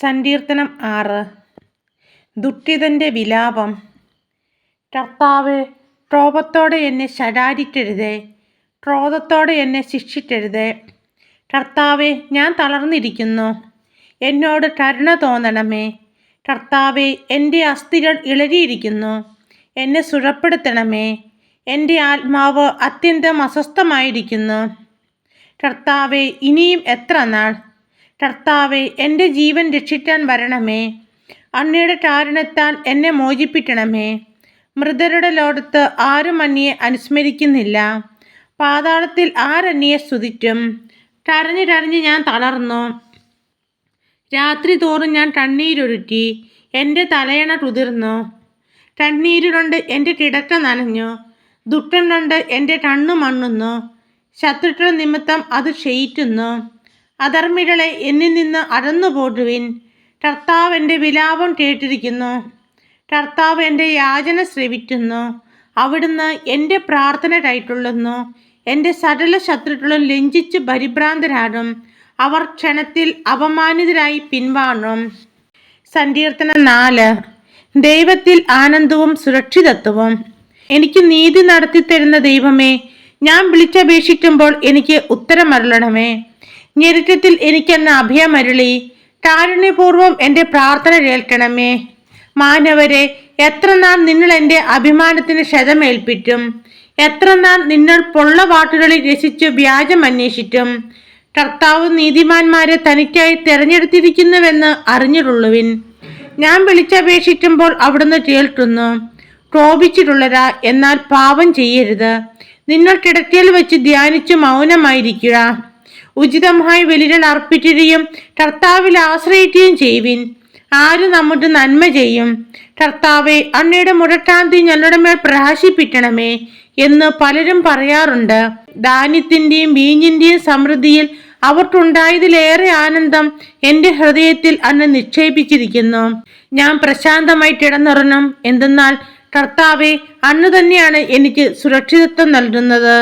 സങ്കീർത്തനം ആറ്. ദുഃഖിതന്റെ വിലാപം. കർത്താവ് ക്രോപത്തോടെ എന്നെ ശരാരിക്കരുതേ. ക്രോധത്തോടെ എന്നെ ശിക്ഷിക്കരുതേ. കർത്താവെ ഞാൻ തളർന്നിരിക്കുന്നു. എന്നോട് കരുണ തോന്നണമേ. കർത്താവെ എന്റെ അസ്ഥികൾ ഇളകിയിരിക്കുന്നു. എന്നെ സുഖപ്പെടുത്തണമേ എന്റെ ആത്മാവ് അത്യന്തം അസ്വസ്ഥമായിരിക്കുന്നു. കർത്താവെ ഇനിയും എത്ര നാൾ? കർത്താവെ എന്റെ ജീവൻ രക്ഷിക്കാൻ വരണമേ. അങ്ങയുടെ കാരണത്താൽ എന്നെ മോചിപ്പിക്കണമേ. മൃതരുടെ ലോകത്ത് ആരും അന്യെ അനുസ്മരിക്കുന്നില്ല. പാതാളത്തിൽ ആരന്യെ സ്തുതിക്കും? കരഞ്ഞു കരഞ്ഞ് ഞാൻ തളർന്നു. രാത്രി തോറും ഞാൻ കണ്ണീരൊരുക്കി എന്റെ തലയണ കുതിർന്നു. കണ്ണീരുകൊണ്ട് എന്റെ കിടക്ക നനഞ്ഞു. ദുഃഖം കൊണ്ട് എന്റെ കണ്ണു മണ്ണുന്നു. ശത്രുക്കൾ നിമിത്തം അത് ക്ഷയിക്കുന്നു. അധർമ്മികളെ എന്നിൽ നിന്ന് അകന്നു പോടുവിൻ കർത്താവ് എന്റെ വിലാപം കേട്ടിരിക്കുന്നു. കർത്താവ് എന്റെ യാചന ശ്രവിക്കുന്നു. അവിടുന്ന് എന്റെ പ്രാർത്ഥന കൈക്കൊള്ളുന്നു. എന്റെ സകല ശത്രുക്കളും ലഞ്ചിച്ച് പരിഭ്രാന്തരാകും. അവർ ക്ഷണത്തിൽ അപമാനിതരായി പിൻവാങ്ങും. സങ്കീർത്തനം നാല്. ദൈവത്തിൽ ആനന്ദവും സുരക്ഷിതത്വവും. എനിക്ക് നീതി നടത്തി തരുന്ന ദൈവമേ ഞാൻ വിളിച്ചപേക്ഷിക്കുമ്പോൾ എനിക്ക് ഉത്തരമരുളണമേ. ഞെരുക്കത്തിൽ എനിക്കെന്ന അഭയമരുളി കാരുണ്യപൂർവം എന്റെ പ്രാർത്ഥന കേൾക്കണമേ. മാനവരെ എത്ര നാൾ നിങ്ങൾ എന്റെ അഭിമാനത്തിന് ക്ഷതമേൽപ്പിറ്റും? എത്ര നാൾ നിങ്ങൾ പൊള്ള വാക്കുകളിൽ രസിച്ച് വ്യാജം അന്വേഷിച്ചും കർത്താവ് നീതിമാന്മാരെ തനിക്കായി തിരഞ്ഞെടുത്തിരിക്കുന്നുവെന്ന് അറിഞ്ഞിട്ടുള്ളുവിൻ. ഞാൻ വിളിച്ചപേക്ഷിക്കുമ്പോൾ അവിടുന്ന് കേൾക്കുന്നു. കോപിച്ചിട്ടുള്ളരാ എന്നാൽ പാപം ചെയ്യരുത്. നിങ്ങൾ കിടക്കയിൽ വെച്ച് ധ്യാനിച്ചു മൗനമായിരിക്കുക. ഉചിതമായി ബലികൾ അർപ്പിക്കുകയും കർത്താവിൽ ആശ്രയിക്കുകയും ചെയ്യുവിൻ. ആര് നമ്മുടെ നന്മ ചെയ്യും. കർത്താവെ അങ്ങയുടെ മുഴക്കാന്തി ഞങ്ങളുടെ മേൽ പ്രകാശിപ്പിക്കണമേ എന്ന് പലരും പറയാറുണ്ട്. ധാന്യത്തിന്റെയും വീഞ്ഞിന്റെയും സമൃദ്ധിയിൽ അവർക്കുണ്ടായതിലേറെ ആനന്ദം എന്റെ ഹൃദയത്തിൽ അന്ന് നിക്ഷേപിച്ചിരിക്കുന്നു. ഞാൻ പ്രശാന്തമായി കിടന്നുറങ്ങും. എന്തെന്നാൽ കർത്താവെ അന്ന് തന്നെയാണ് എനിക്ക് സുരക്ഷിതത്വം നൽകുന്നത്.